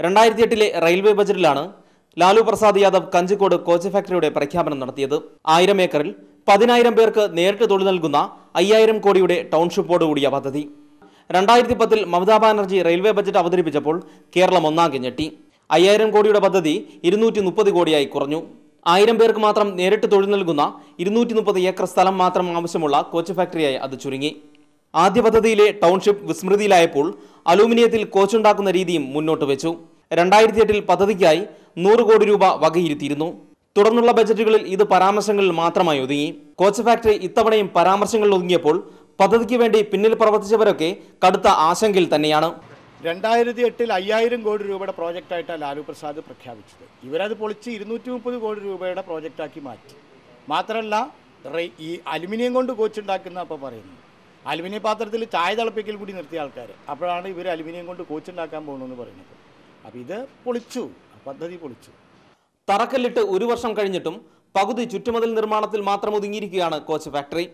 രണ്ടായിരത്തി എട്ടിലെ റെയിൽവേ ബജറ്റിലാണ് ലാലു പ്രസാദ് യാദവ് കഞ്ചിക്കോട് കോച്ച് ഫാക്ടറിയുടെ പ്രഖ്യാപനം നടത്തിയത്. ആയിരം ഏക്കറിൽ പതിനായിരം പേർക്ക് നേരിട്ട് തൊഴിൽ നൽകുന്ന അയ്യായിരം കോടിയുടെ ടൗൺഷിപ്പോട് കൂടിയ പദ്ധതി. രണ്ടായിരത്തി പത്തിൽ മമതാ ബാനർജി റെയിൽവേ ബജറ്റ് അവതരിപ്പിച്ചപ്പോൾ കേരളം ഒന്നാകെ ഞെട്ടി. അയ്യായിരം കോടിയുടെ പദ്ധതി ഇരുന്നൂറ്റി മുപ്പത് കോടിയായി കുറഞ്ഞു. ആയിരം പേർക്ക് മാത്രം നേരിട്ട് തൊഴിൽ നൽകുന്ന ഇരുന്നൂറ്റി മുപ്പത് ഏക്കർ സ്ഥലം മാത്രം ആവശ്യമുള്ള കോച്ച് ഫാക്ടറിയായി അത് ചുരുങ്ങി. ആദ്യ പദ്ധതിയിലെ ടൗൺഷിപ്പ് വിസ്മൃതിയിലായപ്പോൾ അലൂമിനിയത്തിൽ കോച്ചുണ്ടാക്കുന്ന രീതിയും മുന്നോട്ട് വെച്ചു. രണ്ടായിരത്തി എട്ടിൽ പദ്ധതിക്കായി നൂറ് കോടി രൂപ വകയിരുത്തിയിരുന്നു. തുടർന്നുള്ള ബജറ്റുകളിൽ ഇത് പരാമർശങ്ങളിൽ മാത്രമായി ഒതുങ്ങി. കോച്ച് ഫാക്ടറി ഇത്തവണയും പരാമർശങ്ങളിൽ ഒതുങ്ങിയപ്പോൾ പദ്ധതിക്ക് വേണ്ടി പിന്നിൽ പ്രവർത്തിച്ചവരൊക്കെ കടുത്ത ആശങ്കയിൽ തന്നെയാണ്. രണ്ടായിരത്തി എട്ടിൽ അയ്യായിരം കോടി രൂപയുടെ പ്രോജക്റ്റായിട്ടാണ് ലാലു പ്രസാദ് പ്രഖ്യാപിച്ചത്. ഇവരത് പൊളിച്ച് ഇരുന്നൂറ്റി മുപ്പത് കോടി രൂപയുടെ പ്രോജക്റ്റാക്കി മാറ്റി. മാത്രമല്ല ഈ അലുമിനിയം കൊണ്ട് കോച്ചുണ്ടാക്കുന്ന അപ്പോൾ പറയുന്നത് അലുമിനിയം പാത്രത്തിൽ ചായ തിളപ്പിക്കൽ കൂടി നിർത്തിയ ആൾക്കാർ അപ്പോഴാണ് ഇവർ അലുമിനിയം കൊണ്ട് കോച്ചുണ്ടാക്കാൻ പോകുന്നതെന്ന് പറയുന്നത്. അപ്പോൾ ഇത് പൊളിച്ചു. പദ്ധതി പൊളിച്ചു. തറക്കല്ലിട്ട് ഒരു വർഷം കഴിഞ്ഞിട്ടും പകുതി ചുറ്റുമതിൽ നിർമ്മാണത്തിൽ മാത്രം ഒതുങ്ങിയിരിക്കുകയാണ് കോച്ച് ഫാക്ടറി.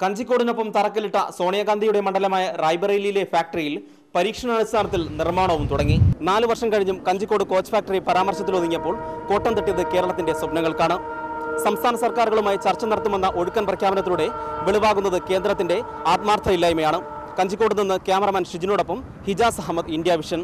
കഞ്ചിക്കോടിനൊപ്പം തറക്കല്ലിട്ട സോണിയാഗാന്ധിയുടെ മണ്ഡലമായ റായ്ബറേലിയിലെ ഫാക്ടറിയിൽ പരീക്ഷണാടിസ്ഥാനത്തിൽ നിർമ്മാണവും തുടങ്ങി. നാല് വർഷം കഴിഞ്ഞും കഞ്ചിക്കോട് കോച്ച് ഫാക്ടറി പരാമർശത്തിൽ ഒതുങ്ങിയപ്പോൾ കോട്ടം തട്ടിയത് കേരളത്തിന്റെ സ്വപ്നങ്ങൾക്കാണ്. സംസ്ഥാന സർക്കാരുകളുമായി ചർച്ച നടത്തുമെന്ന ഒഴുക്കൻ പ്രഖ്യാപനത്തിലൂടെ വെളിവാകുന്നത് കേന്ദ്രത്തിന്റെ ആത്മാർത്ഥ ഇല്ലായ്മയാണ് കഞ്ചിക്കോട് നിന്ന് ക്യാമറമാൻ ഷിജിനോടൊപ്പം ഹിജാസ് അഹമ്മദ് ഇന്ത്യ വിഷൻ.